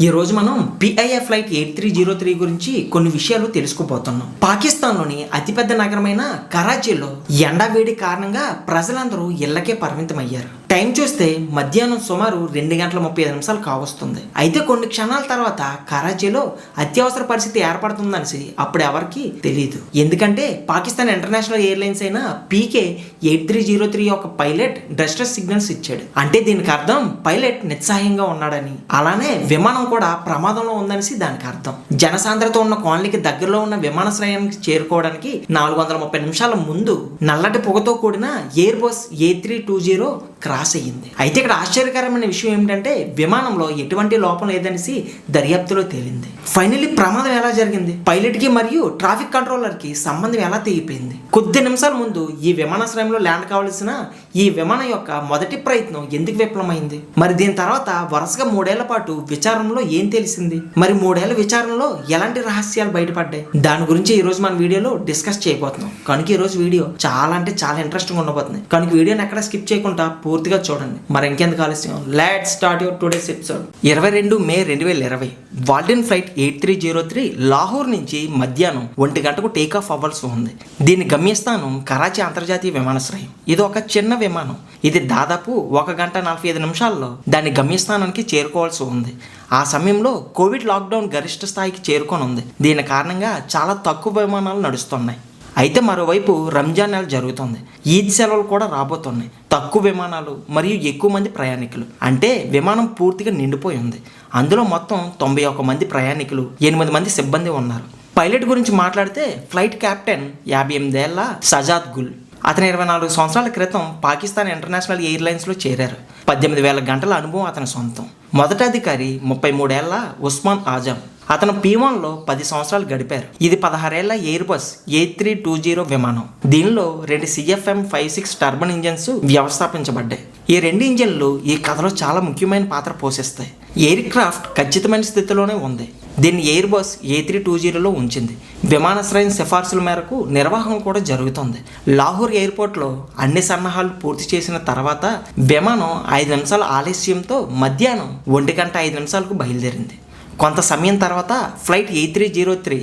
ఈ రోజు మనం PIA flight eight three zero three గురించి కొన్ని విషయాలు తెలుసుకోబోతున్నాం. పాకిస్తాన్లోని అతిపెద్ద నగరమైన కరాచీలో ఎండా వేడి కారణంగా ప్రజలందరూ ఇళ్ళకే పరిమితమయ్యారు. టైం చూస్తే మధ్యాహ్నం సుమారు రెండు గంటల ముప్పై ఐదు నిమిషాలు కావస్తుంది. అయితే కొన్ని క్షణాల తర్వాత కరాచీలో అత్యవసర పరిస్థితి ఏర్పడుతుందనేసి అప్పుడు ఎవరికి తెలియదు ఎందుకంటే పాకిస్తాన్ ఇంటర్నేషనల్ ఎయిర్లైన్స్ అయిన PK eight three zero three యొక్క పైలట్ డస్టర్ సిగ్నల్స్ ఇచ్చాడు. అంటే దీనికి అర్థం పైలట్ నిస్సహాయంగా ఉన్నాడని. అలానే విమానం కూడా ప్రమాదంలో ఉందనేసి దానికి అర్థం. జనసాంద్రత ఉన్న కాలనీకి దగ్గరలో ఉన్న విమానాశ్రయానికి చేరుకోవడానికి నాలుగు వందల ముప్పై నిమిషాల ముందు నల్లటి పొగతో కూడిన Airbus A three two zero cross అయ్యింది. అయితే ఇక్కడ ఆశ్చర్యకరమైన విషయం ఏమిటంటే విమానంలో ఎటువంటి లోపం లేదనేసి దర్యాప్తులో తేలింది. ఫైనల్లీ ప్రమాదం ఎలా జరిగింది? పైలట్కి మరియు ట్రాఫిక్ కంట్రోలర్కి సంబంధం ఎలా తెగిపోయింది? కొద్ది నిమిషాల ముందు ఈ విమానాశ్రయంలో ల్యాండ్ కావాల్సిన ఈ విమానం యొక్క మొదటి ప్రయత్నం ఎందుకు విఫలమైంది? మరి దీని తర్వాత వరుసగా మూడేళ్ళ పాటు విచారణలో ఏం తెలిసింది? మరి మూడేళ్ళ విచారణలో ఎలాంటి రహస్యాలు బయటపడ్డాయి? దాని గురించి ఈ రోజు మన వీడియోలో డిస్కస్ చేయబోతున్నాం. కనుక ఈ రోజు వీడియో చాలా అంటే చాలా ఇంట్రెస్టింగ్ ఉండబోతుంది. కనుక వీడియోని ఎక్కడ స్కిప్ చేయకుండా పూర్తిగా చూడండి. మరి ఇంకెందుకు ఆలస్యం? Let start your today's episode ఇరవై రెండు మే రెండు వేల ఇరవై. Walden flight eight three zero three Lahore నుంచి మధ్యాహ్నం ఒంటి గంటకు టేక్ ఆఫ్ అవ్వాల్సి ఉంది. దీని గమ్యస్థానం కరాచీ అంతర్జాతీయ విమానాశ్రయం. ఇది ఒక చిన్న విమానం. ఇది దాదాపు ఒక గంట నలభై ఐదు నిమిషాల్లో దాని గమ్యస్థానానికి చేరుకోవాల్సి ఉంది. ఆ సమయంలో కోవిడ్ లాక్డౌన్ గరిష్ట స్థాయికి చేరుకొని ఉంది. దీని కారణంగా చాలా తక్కువ విమానాలు నడుస్తున్నాయి. అయితే మరోవైపు రంజాన్ నెల జరుగుతుంది. ఈద్ సెలవులు కూడా రాబోతున్నాయి. తక్కువ విమానాలు మరియు ఎక్కువ మంది ప్రయాణికులు. అంటే విమానం పూర్తిగా నిండిపోయి ఉంది. అందులో మొత్తం తొంభై ఒక్క మంది ప్రయాణికులు ఎనిమిది మంది సిబ్బంది ఉన్నారు. పైలట్ గురించి మాట్లాడితే ఫ్లైట్ కెప్టెన్ యాభై ఎనిమిదేళ్ళ సజాద్ గుల్. అతను ఇరవై నాలుగు సంవత్సరాల క్రితం పాకిస్తాన్ ఇంటర్నేషనల్ ఎయిర్లైన్స్లో చేరారు. పద్దెనిమిది వేల గంటల అనుభవం అతని సొంతం. మొదటి అధికారి ముప్పై మూడేళ్ళ ఉస్మాన్ ఆజం అతను పీవాన్లో పది సంవత్సరాలు గడిపారు. ఇది పదహారేళ్ళ Airbus eight three two zero విమానం. దీనిలో రెండు CFM five six turbine engines వ్యవస్థాపించబడ్డాయి. ఈ రెండు ఇంజన్లు ఈ కథలో చాలా ముఖ్యమైన పాత్ర పోషిస్తాయి. ఎయిర్ క్రాఫ్ట్ ఖచ్చితమైన స్థితిలోనే ఉంది. దీన్ని Airbus A three two జీరోలో ఉంచింది. విమానాశ్రయం సిఫార్సుల మేరకు నిర్వాహం కూడా జరుగుతుంది. లాహోర్ ఎయిర్పోర్ట్లో అన్ని సన్నాహాలు పూర్తి చేసిన తర్వాత విమానం ఐదు నిమిషాల ఆలస్యంతో మధ్యాహ్నం ఒంటి గంట ఐదు నిమిషాలకు బయలుదేరింది. కొంత సమయం తర్వాత flight eight three zero three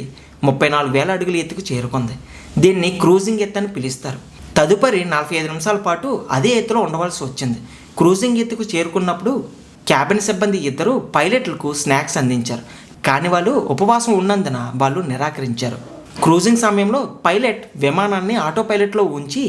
ముప్పై నాలుగు వేల అడుగుల ఎత్తుకు చేరుకుంది. దీన్ని క్రూజింగ్ ఎత్తు అని పిలుస్తారు. తదుపరి నలభై ఐదు నిమిషాల పాటు అదే ఎత్తులో ఉండవలసి వచ్చింది. క్రూజింగ్ ఎత్తుకు చేరుకున్నప్పుడు క్యాబిన్ సిబ్బంది ఇద్దరు పైలట్లకు స్నాక్స్ అందించారు. కానీ వాళ్ళు ఉపవాసం ఉన్నందున వాళ్ళు నిరాకరించారు. క్రూజింగ్ సమయంలో పైలట్ విమానాన్ని ఆటో పైలట్లో ఉంచి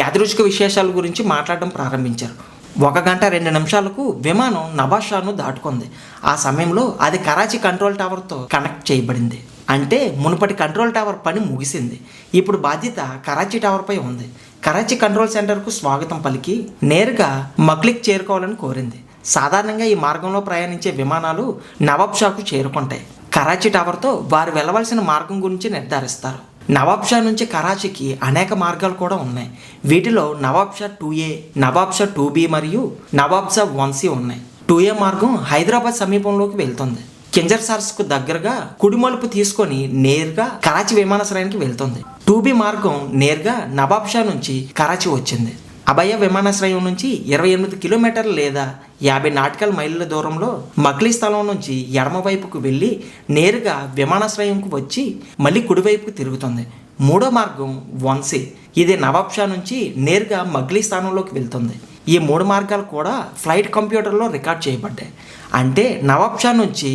యాదృచ్ఛిక విశేషాల గురించి మాట్లాడడం ప్రారంభించారు. ఒక గంట రెండు నిమిషాలకు విమానం నభాషాను దాటుకుంది. ఆ సమయంలో అది కరాచీ కంట్రోల్ టవర్తో కనెక్ట్ చేయబడింది. అంటే మునుపటి కంట్రోల్ టవర్ పని ముగిసింది. ఇప్పుడు బాధ్యత కరాచీ టవర్పై ఉంది. కరాచీ కంట్రోల్ సెంటర్కు స్వాగతం పలికి నేరుగా మక్లిక్ చేరుకోవాలని కోరింది. సాధారణంగా ఈ మార్గంలో ప్రయాణించే విమానాలు నవాబ్ షాకు చేరుకుంటాయి. కరాచీ టవర్తో వారు వెళ్ళవలసిన మార్గం గురించి నిర్ధారిస్తారు. నవాబ్షా నుంచి కరాచీకి అనేక మార్గాలు కూడా ఉన్నాయి. వీటిలో Nawabshah two A Nawabshah two B మరియు నవాబ్ షా వన్ సి ఉన్నాయి. టూ ఏ మార్గం హైదరాబాద్ సమీపంలోకి వెళ్తుంది. కింజర్ సార్స్కు దగ్గరగా కుడిమలుపు తీసుకొని నేరుగా కరాచీ విమానాశ్రయానికి వెళ్తుంది. టూ బి మార్గం నేరుగా నవాబ్ షా నుంచి కరాచీ వచ్చింది. అభయ విమానాశ్రయం నుంచి ఇరవై ఎనిమిది కిలోమీటర్లు లేదా యాభై నాటికల్ మైళ్ళ దూరంలో మక్లీ స్థలం నుంచి ఎడమవైపుకు వెళ్ళి నేరుగా విమానాశ్రయంకు వచ్చి మళ్ళీ కుడివైపుకు తిరుగుతుంది. మూడో మార్గం వన్సీ ఇది నవాబ్ షా నుంచి నేరుగా మగ్లీ స్థానంలోకి వెళ్తుంది. ఈ మూడు మార్గాలు కూడా ఫ్లైట్ కంప్యూటర్లో రికార్డ్ చేయబడ్డాయి. అంటే నవాబ్ షా నుంచి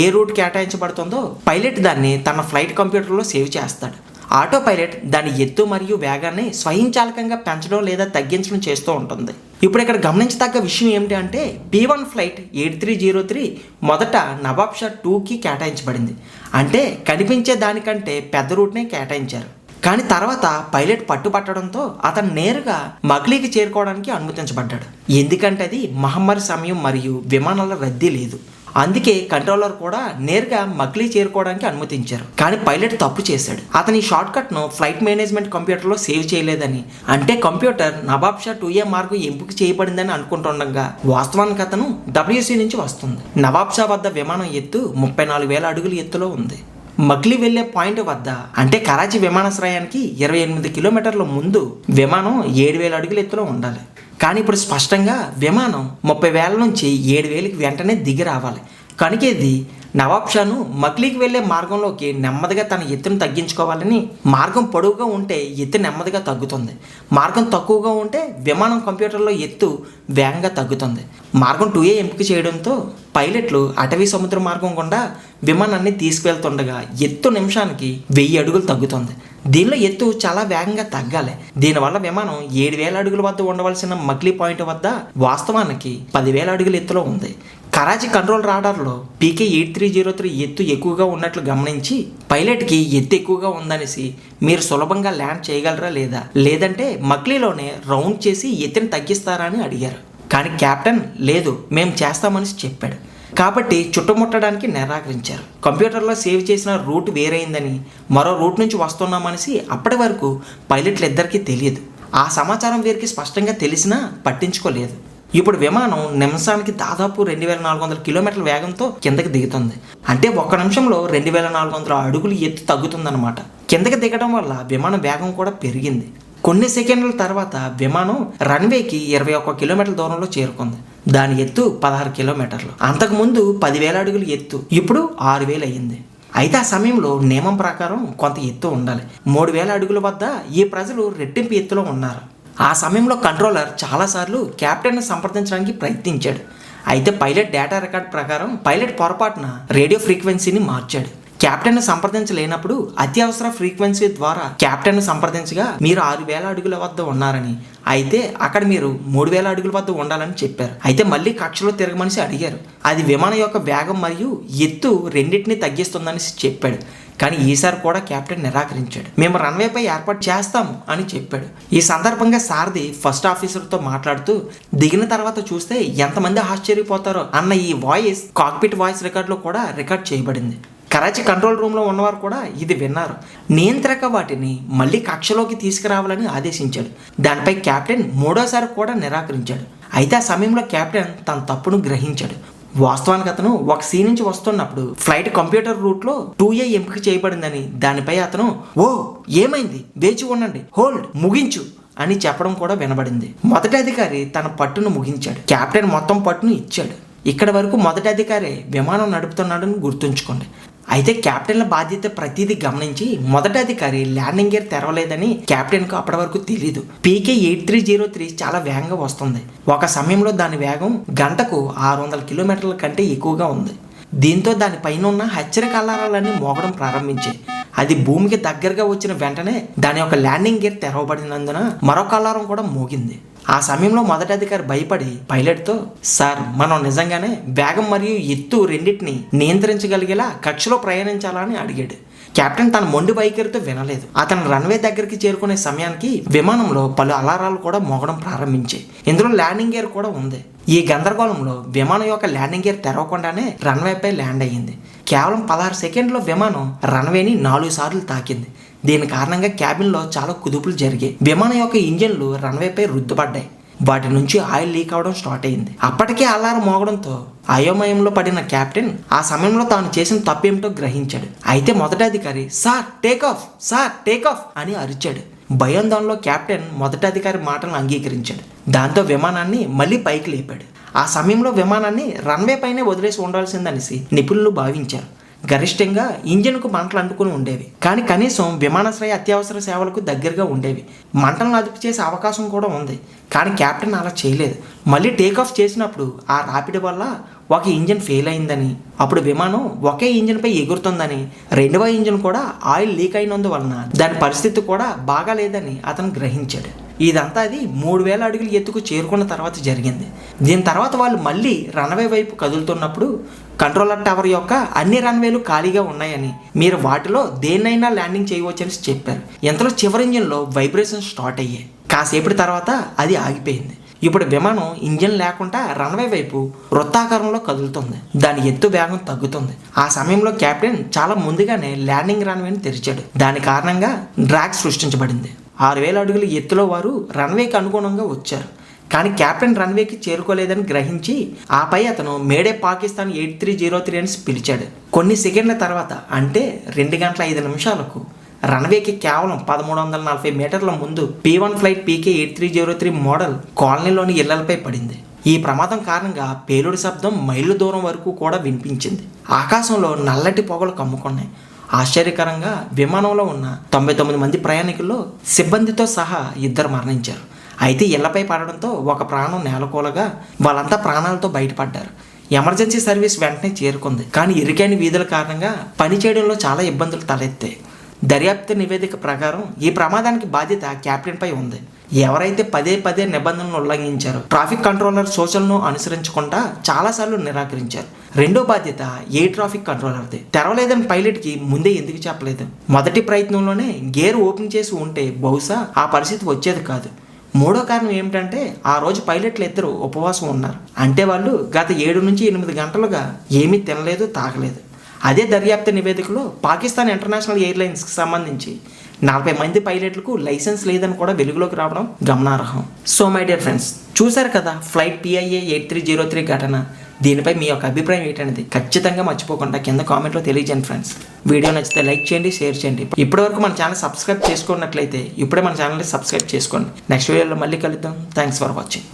ఏ రూట్ కేటాయించబడుతుందో పైలట్ దాన్ని తన ఫ్లైట్ కంప్యూటర్లో సేవ్ చేస్తాడు. ఆటో పైలట్ దాని ఎత్తు మరియు వేగాన్ని స్వయంచాలకంగా పెంచడం లేదా తగ్గించడం చేస్తూ ఉంటుంది. ఇప్పుడు ఇక్కడ గమనించదగ్గ విషయం ఏమిటి అంటే P one flight eight three zero three మొదట నవాబ్ షా టూకి కేటాయించబడింది. అంటే కనిపించే దానికంటే పెద్ద రూట్నే కేటాయించారు. కానీ తర్వాత పైలట్ పట్టుపట్టడంతో అతను నేరుగా మగ్లీకి చేరుకోవడానికి అనుమతించబడ్డాడు. ఎందుకంటే అది మహమ్మారి సమయం మరియు విమానాల రద్దీ లేదు. అందుకే కంట్రోలర్ కూడా నేరుగా మగ్లీ చేరుకోవడానికి అనుమతించారు. కానీ పైలట్ తప్పు చేశాడు. అతని షార్ట్ కట్ను ఫ్లైట్ మేనేజ్మెంట్ కంప్యూటర్లో సేవ్ చేయలేదని. అంటే computer Nawabshah two A మార్గం ఎంపిక చేయబడిందని అనుకుంటుండగా వాస్తవానికి అతను డబ్ల్యూసీ నుంచి వస్తుంది. నవాబ్ షా వద్ద విమానం ఎత్తు ముప్పై నాలుగు వేల అడుగుల ఎత్తులో ఉంది. మగ్లీ వెళ్ళే పాయింట్ వద్ద అంటే కరాచీ విమానాశ్రయానికి ఇరవై ఎనిమిది కిలోమీటర్ల ముందు విమానం ఏడు వేల అడుగుల ఎత్తులో ఉండాలి. కానీ ఇప్పుడు స్పష్టంగా విమానం ముప్పై వేల నుంచి ఏడు వేలకి వెంటనే దిగి రావాలి. కనుక ఇది నవాబ్ షాను మక్లీకి వెళ్ళే మార్గంలోకి నెమ్మదిగా తన ఎత్తును తగ్గించుకోవాలని మార్గం పొడవుగా ఉంటే ఎత్తు నెమ్మదిగా తగ్గుతుంది. మార్గం తక్కువగా ఉంటే విమానం కంప్యూటర్లో ఎత్తు వేగంగా తగ్గుతుంది. మార్గం టూ ఏ ఎంపిక చేయడంతో పైలట్లు అటవీ సముద్ర మార్గం గుండా విమానాన్ని తీసుకువెళ్తుండగా ఎత్తు నిమిషానికి వెయ్యి అడుగులు తగ్గుతుంది. దీనిలో ఎత్తు చాలా వేగంగా తగ్గాలి. దీనివల్ల విమానం ఏడు వేల అడుగుల వద్ద ఉండవలసిన మక్లీ పాయింట్ వద్ద వాస్తవానికి పదివేల అడుగుల ఎత్తులో ఉంది. Karachi control రాడార్లో PK eight three zero three ఎత్తు ఎక్కువగా ఉన్నట్లు గమనించి పైలట్కి ఎత్తు ఎక్కువగా ఉందనేసి మీరు సులభంగా ల్యాండ్ చేయగలరా లేదా? లేదంటే మక్లీలోనే రౌండ్ చేసి ఎత్తుని తగ్గిస్తారా అని అడిగారు. కానీ కెప్టెన్ లేదు మేము చేస్తామని చెప్పాడు. కాబట్టి చుట్టుముట్టడానికి నిరాకరించారు. కంప్యూటర్లో సేవ్ చేసిన రూట్ వేరైందని మరో రూట్ నుంచి వస్తున్నామనేసి అప్పటి వరకు పైలట్లు ఇద్దరికీ తెలియదు. ఆ సమాచారం వీరికి స్పష్టంగా తెలిసినా పట్టించుకోలేదు. ఇప్పుడు విమానం నిమిషానికి దాదాపు రెండు వేల నాలుగు వందల కిలోమీటర్ల వేగంతో కిందకి దిగుతుంది. అంటే ఒక్క నిమిషంలో రెండు వేల నాలుగు వందల అడుగులు ఎత్తు తగ్గుతుందన్నమాట. కిందకి దిగడం వల్ల విమానం వేగం కూడా పెరిగింది. కొన్ని సెకండ్ల తర్వాత విమానం రన్వేకి ఇరవై ఒక్క కిలోమీటర్ల దూరంలో చేరుకుంది. దాని ఎత్తు పదహారు కిలోమీటర్లు. అంతకుముందు పదివేల అడుగులు ఎత్తు ఇప్పుడు ఆరు వేలు అయ్యింది. అయితే ఆ సమయంలో నియమం ప్రకారం కొంత ఎత్తు ఉండాలి. మూడు వేల అడుగుల వద్ద ఈ ప్రజలు రెట్టింపు ఎత్తులో ఉన్నారు. ఆ సమయంలో కంట్రోలర్ చాలాసార్లు క్యాప్టెన్ను సంప్రదించడానికి ప్రయత్నించాడు. అయితే పైలట్ డేటా రికార్డ్ ప్రకారం పైలట్ పొరపాటున రేడియో ఫ్రీక్వెన్సీని మార్చాడు. కెప్టెన్ సంప్రదించలేనప్పుడు అత్యవసర ఫ్రీక్వెన్సీ ద్వారా కెప్టెన్ సంప్రదించగా మీరు ఆరు వేల అడుగుల వద్ద ఉన్నారని. అయితే అక్కడ మీరు మూడు వేల అడుగుల వద్ద ఉండాలని చెప్పారు. అయితే మళ్ళీ కక్షలో తిరగమనిసి అడిగారు. అది విమానం యొక్క వేగం మరియు ఎత్తు రెండింటిని తగ్గిస్తుందని చెప్పాడు. కానీ ఈసారి కూడా కెప్టెన్ నిరాకరించాడు. మేము రన్వేపై ఏర్పాటు చేస్తాము అని చెప్పాడు. ఈ సందర్భంగా సారథి ఫస్ట్ ఆఫీసర్తో మాట్లాడుతూ దిగిన తర్వాత చూస్తే ఎంతమంది ఆశ్చర్యపోతారో అన్న ఈ వాయిస్ కాక్పిట్ వాయిస్ రికార్డులో కూడా రికార్డ్ చేయబడింది. కరాచీ కంట్రోల్ రూమ్లో ఉన్నవారు కూడా ఇది విన్నారు. నియంత్రక వాటిని మళ్ళీ కక్షలోకి తీసుకురావాలని ఆదేశించాడు. దానిపై కెప్టెన్ మూడోసారి కూడా నిరాకరించాడు. అయితే ఆ సమయంలో కెప్టెన్ తన తప్పును గ్రహించాడు. వాస్తవానికి అతను ఒక సీ నుంచి వస్తున్నప్పుడు ఫ్లైట్ కంప్యూటర్ రూట్లో టూ ఏ ఎంపిక చేయబడిందని దానిపై అతను ఓ ఏమైంది? వేచి ఉండండి. హోల్డ్. ముగించు. అని చెప్పడం కూడా వినబడింది. మొదటి అధికారి తన పట్టును ముగించాడు. కెప్టెన్ మొత్తం పట్టును ఇచ్చాడు. ఇక్కడ వరకు మొదటి అధికారి విమానం నడుపుతున్నాడని గుర్తుంచుకోండి. అయితే కెప్టెన్ల బాధ్యత ప్రతిదీ గమనించి మొదటి అధికారి ల్యాండింగ్ గేర్ తెరవలేదని కెప్టెన్కు అప్పటి వరకు తెలియదు PK eight three zero three చాలా వేగంగా వస్తుంది. ఒక సమయంలో దాని వేగం గంటకు ఆరు వందల కిలోమీటర్ల కంటే ఎక్కువగా ఉంది. దీంతో దాని పైన ఉన్న హెచ్చరిక అలారాలన్నీ మోగడం ప్రారంభించాయి. అది భూమికి దగ్గరగా వచ్చిన వెంటనే దాని యొక్క ల్యాండింగ్ గేర్ తెరవబడినందున మరొక అలారం కూడా మోగింది. ఆ సమయంలో మొదటి అధికారి భయపడి పైలట్తో సార్ మనం నిజంగానే వేగం మరియు ఎత్తు రెండింటిని నియంత్రించగలిగేలా కక్షలో ప్రయాణించాలని అడిగాడు. కెప్టెన్ తన మొండి వైఖరితో వినలేదు. అతను రన్వే దగ్గరికి చేరుకునే సమయానికి విమానంలో పలు అలారాలు కూడా మోగడం ప్రారంభించాయి. ఇందులో ల్యాండింగ్ గేర్ కూడా ఉంది. ఈ గందరగోళంలో విమానం యొక్క ల్యాండింగ్ గేర్ తెరవకుండానే రన్వేపై ల్యాండ్ అయ్యింది. కేవలం పదహారు సెకండ్లో విమానం రన్వేని నాలుగు సార్లు తాకింది. దీని కారణంగా క్యాబిన్లో చాలా కుదుపులు జరిగాయి. విమానం యొక్క ఇంజన్లు రన్వేపై రుద్దుపడ్డాయి. వాటి నుంచి ఆయిల్ లీక్ అవడం స్టార్ట్ అయింది. అప్పటికే అలారం మోగడంతో అయోమయంలో పడిన కెప్టెన్ ఆ సమయంలో తాను చేసిన తప్పేమిటో గ్రహించాడు. అయితే మొదటి అధికారి sir take off! Sir take off! అని అరిచాడు. భయాందోళనలో కెప్టెన్ మొదటి అధికారి మాటలను అంగీకరించాడు. దాంతో విమానాన్ని మళ్ళీ పైకి లేపాడు. ఆ సమయంలో విమానాన్ని రన్వే పైనే వదిలేసి ఉండాల్సిందనేసి నిపుణులు భావించారు. గరిష్టంగా ఇంజిన్కు మంటలు అంటుకుని ఉండేవి. కానీ కనీసం విమానాశ్రయ అత్యవసర సేవలకు దగ్గరగా ఉండేవి. మంటలను అదుపు చేసే అవకాశం కూడా ఉంది. కానీ కెప్టెన్ అలా చేయలేదు. మళ్ళీ టేకాఫ్ చేసినప్పుడు ఆ రాపిడ్ వల్ల ఒక ఇంజిన్ ఫెయిల్ అయిందని అప్పుడు విమానం ఒకే ఇంజిన్పై ఎగురుతుందని రెండవ ఇంజిన్ కూడా ఆయిల్ లీక్ అయినందువలన దాని పరిస్థితి కూడా బాగాలేదని అతను గ్రహించాడు. ఇదంతా అది మూడు వేల అడుగులు ఎత్తుకు చేరుకున్న తర్వాత జరిగింది. దీని తర్వాత వాళ్ళు మళ్ళీ రన్వే వైపు కదులుతున్నప్పుడు కంట్రోలర్ టవర్ యొక్క అన్ని రన్వేలు ఖాళీగా ఉన్నాయని మీరు వాటిలో దేన్నైనా ల్యాండింగ్ చేయవచ్చని చెప్పారు. ఇంతలో చివరి ఇంజిన్లో వైబ్రేషన్ స్టార్ట్ అయ్యాయి. కాసేపటి తర్వాత అది ఆగిపోయింది. ఇప్పుడు విమానం ఇంజిన్ లేకుండా రన్వే వైపు వృత్తాకారంలో కదులుతుంది. దాని ఎత్తు వేగం తగ్గుతుంది. ఆ సమయంలో కెప్టెన్ చాలా ముందుగానే ల్యాండింగ్ రన్వేని తెరిచాడు. దాని కారణంగా డ్రాగ్ సృష్టించబడింది. ఆరు వేల అడుగుల ఎత్తులో వారు రన్వేకి అనుగుణంగా వచ్చారు. కానీ కెప్టెన్ రన్వేకి చేరుకోలేదని గ్రహించి ఆపై అతను mayday Pakistan eight three zero three అని పిలిచాడు. కొన్ని సెకండ్ల తర్వాత అంటే రెండు గంటల ఐదు నిమిషాలకు రన్వేకి కేవలం పదమూడు వందల నలభై మీటర్ల ముందు P one flight PK eight three zero three model కాలనీలోని ఇళ్ళపై పడింది. ఈ ప్రమాదం కారణంగా పేలుడు శబ్దం మైళ్ళు దూరం వరకు కూడా వినిపించింది. ఆకాశంలో నల్లటి పొగలు కమ్ముకున్నాయి. ఆశ్చర్యకరంగా విమానంలో ఉన్న తొంభై తొమ్మిది మంది ప్రయాణికుల్లో సిబ్బందితో సహా ఇద్దరు మరణించారు. అయితే ఇళ్ళపై పడడంతో ఒక ప్రాణం నేలకూలగా వాళ్ళంతా ప్రాణాలతో బయటపడ్డారు. ఎమర్జెన్సీ సర్వీస్ వెంటనే చేరుకుంది. కానీ ఇరుకైన వీధుల కారణంగా పని చేయడంలో చాలా ఇబ్బందులు తలెత్తాయి. దర్యాప్తు నివేదిక ప్రకారం ఈ ప్రమాదానికి బాధ్యత క్యాప్టెన్పై ఉంది. ఎవరైతే పదే పదే నిబంధనలను ఉల్లంఘించారో ట్రాఫిక్ కంట్రోలర్ సూచనలను అనుసరించకుండా చాలాసార్లు నిరాకరించారు. రెండో బాధ్యత ఏ ట్రాఫిక్ కంట్రోలర్ది? తెరవలేదని పైలట్కి ముందే ఎందుకు చెప్పలేదు? మొదటి ప్రయత్నంలోనే గేర్ ఓపెన్ చేసి ఉంటే బహుశా ఆ పరిస్థితి వచ్చేది కాదు. మూడో కారణం ఏమిటంటే ఆ రోజు పైలట్లు ఇద్దరు ఉపవాసం ఉన్నారు. అంటే వాళ్ళు గత ఏడు నుంచి ఎనిమిది గంటలుగా ఏమీ తినలేదు తాగలేదు. అదే దర్యాప్తు నివేదికలో పాకిస్తాన్ ఇంటర్నేషనల్ ఎయిర్లైన్స్కి సంబంధించి నలభై మంది పైలట్లకు లైసెన్స్ లేదని కూడా వెలుగులోకి రావడం గమనార్హం. సో మై డియర్ ఫ్రెండ్స్ చూశారు కదా flight PIA eight three zero three ఘటన? దీనిపై మీ యొక్క అభిప్రాయం ఏంటనేది ఖచ్చితంగా మర్చిపోకుండా కింద కామెంట్లో తెలియజేయండి ఫ్రెండ్స్ వీడియో నచ్చితే లైక్ చేయండి షేర్ చేయండి. ఇప్పటివరకు మన ఛానల్ సబ్స్క్రైబ్ చేసుకున్నట్లయితే ఇప్పుడే మన ఛానల్ని సబ్స్క్రైబ్ చేసుకోండి. నెక్స్ట్ వీడియోలో మళ్ళీ కలుద్దాం. Thanks for watching